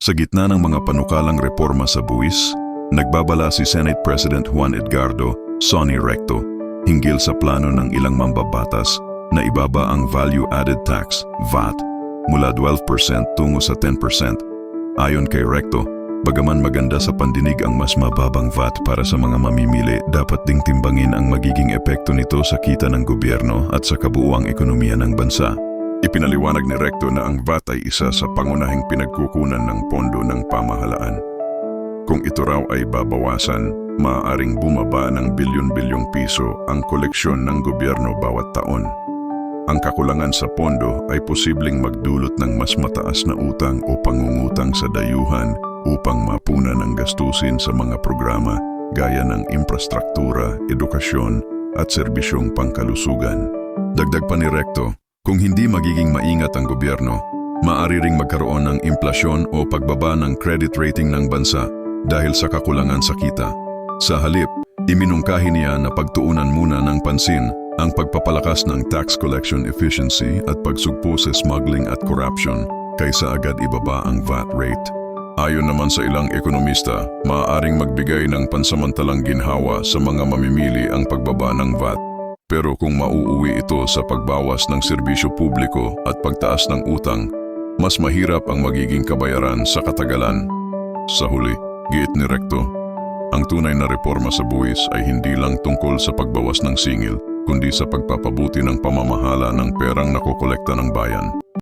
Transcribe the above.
Sa gitna ng mga panukalang reforma sa buwis, nagbabala si Senate President Juan Edgardo Sonny Recto hinggil sa plano ng ilang mambabatas na ibaba ang Value Added Tax, VAT, mula 12% tungo sa 10%. Ayon kay Recto, bagaman maganda sa pandinig ang mas mababang VAT para sa mga mamimili, dapat ding timbangin ang magiging epekto nito sa kita ng gobyerno at sa kabuuang ekonomiya ng bansa. Ipinaliwanag ni Recto na ang VAT ay isa sa pangunahing pinagkukunan ng pondo ng pamahalaan. Kung ito raw ay babawasan, maaaring bumaba ng bilyon-bilyong piso ang koleksyon ng gobyerno bawat taon. Ang kakulangan sa pondo ay posibleng magdulot ng mas mataas na utang o pangungutang sa dayuhan upang mapunan ang gastusin sa mga programa gaya ng infrastruktura, edukasyon at serbisyong pangkalusugan. Dagdag pa ni Recto, kung hindi magiging maingat ang gobyerno, maaari ring magkaroon ng implasyon o pagbaba ng credit rating ng bansa dahil sa kakulangan sa kita. Sa halip, iminungkahi niya na pagtuunan muna ng pansin ang pagpapalakas ng tax collection efficiency at pagsugpo sa smuggling at corruption kaysa agad ibaba ang VAT rate. Ayon naman sa ilang ekonomista, maaaring magbigay ng pansamantalang ginhawa sa mga mamimili ang pagbaba ng VAT. Pero kung mauuwi ito sa pagbawas ng serbisyo publiko at pagtaas ng utang, mas mahirap ang magiging kabayaran sa katagalan. Sa huli, giit ni Recto, ang tunay na reforma sa buwis ay hindi lang tungkol sa pagbawas ng singil, kundi sa pagpapabuti ng pamamahala ng perang nakokolekta ng bayan.